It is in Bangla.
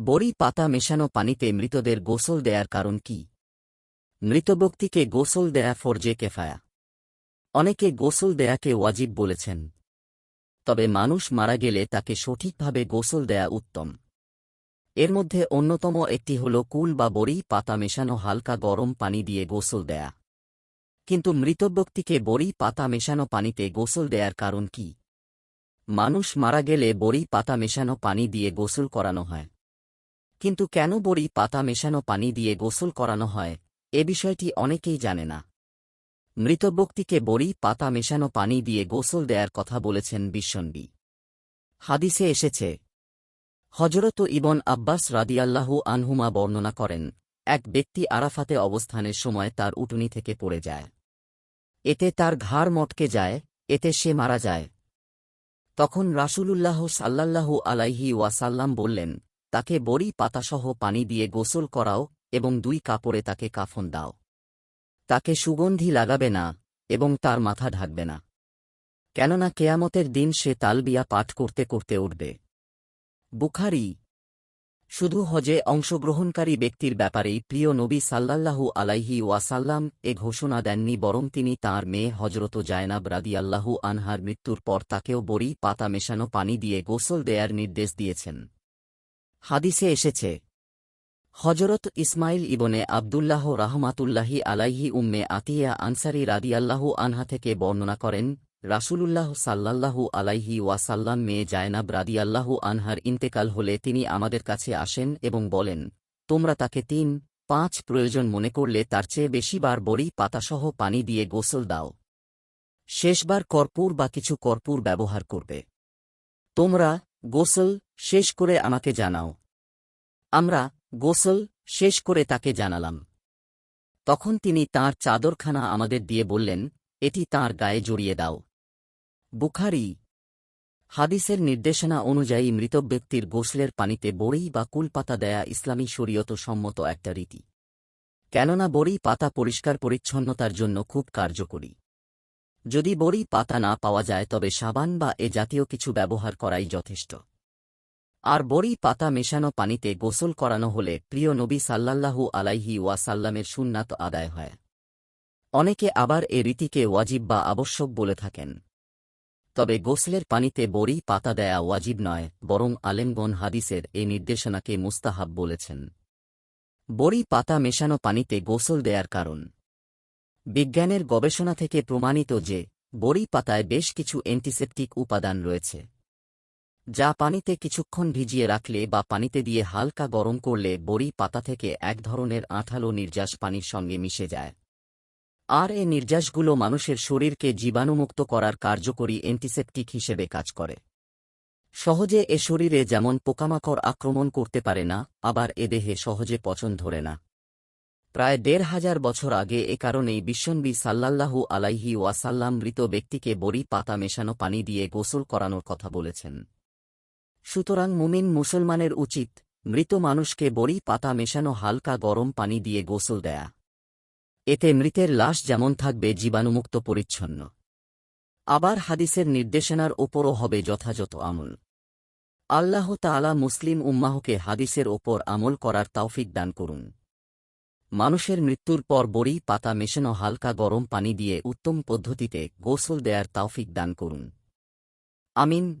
বড়ি পাতা মেশানো পানিতে মৃতদের গোসল দেয়ার কারণ কি? মৃত ব্যক্তিকে গোসল দেয়া ফরজে কেফায়া। অনেকে গোসল দেয়াকে ওয়াজিব বলেছেন। তবে মানুষ মারা গেলে তাকে সঠিকভাবে গোসল দেয়া উত্তম। এর মধ্যে অন্যতম একটি হল কুল বা বড়ি পাতা মেশানো হালকা গরম পানি দিয়ে গোসল দেয়া। কিন্তু মৃত ব্যক্তিকে বড়ি পাতা মেশানো পানিতে গোসল দেয়ার কারণ কি? মানুষ মারা গেলে বড়ি পাতা মেশানো পানি দিয়ে গোসল করানো হয়। কিন্তু কেন বড়ি পাতা মেশানো পানি দিয়ে গোসল করানো হয়, এ বিষয়টি অনেকেই জানে না। মৃত ব্যক্তিকে বড়ি পাতা মেশানো পানি দিয়ে গোসল দেয়ার কথা বলেছেন বিশ্বনবী। হাদিসে এসেছে হজরত ইবন আব্বাস রাদিয়াল্লাহু আনহুমা বর্ণনা করেন, এক ব্যক্তি আরাফাতে অবস্থানের সময় তার উটুনি থেকে পড়ে যায়। এতে তার ঘাড় মটকে যায়, এতে সে মারা যায়। তখন রাসূলুল্লাহ সাল্লাল্লাহু আলাইহি ওয়াসাল্লাম বললেন তাকে বড়ি পাতাসহ পানি দিয়ে গোসল করাও এবং দুই কাপড়ে তাকে কাফন দাও। তাকে সুগন্ধি লাগাবে না এবং তার মাথা ঢাকবে না। কেননা কেয়ামতের দিন সে তালবিয়া পাঠ করতে করতে উঠবে। বুখারি। শুধু হজে অংশগ্রহণকারী ব্যক্তির ব্যাপারেই প্রিয় নবী সাল্লাল্লাহু আলাইহি ওয়াসাল্লাম এ ঘোষণা দেননি, বরং তিনি তাঁর মেয়ে হজরত জায়নাব রাদিয়াল্লাহু আনহার মৃত্যুর পর তাকেও বড়ি পাতা মেশানো পানি দিয়ে গোসল দেয়ার নির্দেশ দিয়েছেন। হাদিসে এসেছে হজরত ইসমাইল ইবনে আবদুল্লাহ রাহমাতুল্লাহি আলাইহি উম্মে আতিয়া আনসারি রাদিয়াল্লাহু আনহা থেকে বর্ণনা করেন, রাসূলুল্লাহ সাল্লাল্লাহু আলাইহি ওয়াসাল্লাম মেয়ে জায়নাব রাদিয়াল্লাহু আনহার ইন্তেকাল হলে তিনি আমাদের কাছে আসেন এবং বলেন, তোমরা তাকে তিন, পাঁচ প্রয়োজন মনে করলে তার চেয়ে বেশিবার বড়ি পাতাসহ পানি দিয়ে গোসল দাও। শেষবার কর্পূর বা কিছু কর্পূর ব্যবহার করবে। তোমরা গোসল শেষ করে আমাকে জানাও। আমরা গোসল শেষ করে তাকে জানালাম। তখন তিনি তার চাদরখানা আমাদের দিয়ে বললেন, এটি তার গায়ে জড়িয়ে দাও। বুখারি হাদিসের নির্দেশনা অনুযায়ী মৃত ব্যক্তির গোসলের পানিতে বড়ি বা কুলপাতা দেয়া ইসলামী শরীয়ত সম্মত একটা রীতি। কেননা বড়ি পাতা পরিষ্কার পরিচ্ছন্নতার জন্য খুব কার্যকরী। যদি বড়ি পাতা না পাওয়া যায় তবে সাবান বা এ জাতীয় কিছু ব্যবহার করাই যথেষ্ট। আর বড়ি পাতা মেশানো পানিতে গোসল করানো হলে প্রিয় নবী সাল্লাল্লাহু আলাইহি ওয়াসাল্লামের সুন্নাত আদায় হয়। অনেকে আবার এ রীতিকে ওয়াজিব বা আবশ্যক বলে থাকেন। তবে গোসলের পানিতে বড়ি পাতা দেয়া ওয়াজিব নয়, বরং আলেমগন হাদিসের এ নির্দেশনাকে মুস্তাহাব বলেছেন। বড়ি পাতা মেশানো পানিতে গোসল দেয়ার কারণ। বিজ্ঞানের গবেষণা থেকে প্রমাণিত যে, বড়ি পাতায় বেশ কিছু অ্যান্টিসেপটিক উপাদান রয়েছে। যা পানিতে কিছুক্ষণ ভিজিয়ে রাখলে বা পানিতে দিয়ে হালকা গরম করলে বড়ি পাতা থেকে এক ধরনের আঠালো নির্যাস পানির সঙ্গে মিশে যায়। আর এ নির্যাসগুলো মানুষের শরীরকে জীবাণুমুক্ত করার কার্যকরী অ্যান্টিসেপটিক হিসেবে কাজ করে। সহজে এ শরীরে যেমন পোকামাকড় আক্রমণ করতে পারে না, আবার এ দেহে সহজে পচন ধরে না। প্রায় দেড় হাজার বছর আগে এ কারণেই বিশ্বনবী সাল্লাল্লাহু আলাইহি ওয়াসাল্লাম মৃত ব্যক্তিকে বড়ি পাতা মেশানো পানি দিয়ে গোসল করানোর কথা বলেছেন। সুতরাং মুমিন মুসলমানের উচিত, মৃত মানুষকে বড়ি পাতা মেশানো, হালকা গরম পানি দিয়ে গোসল দেয়া। এতে মৃতের লাশ যেমন থাকবে জীবাণুমুক্ত পরিচ্ছন্ন। আবার হাদিসের নির্দেশনার ওপরও হবে যথাযথ আমল। আল্লাহ তালা মুসলিম উম্মাহকে হাদিসের ওপর আমল করার তাওফিক দান করুন। মানুষের মৃত্যুর পর বড়ি পাতা মেশানো, হালকা গরম পানি দিয়ে উত্তম পদ্ধতিতে গোসল দেয়ার তাওফিক দান করুন। আমিন।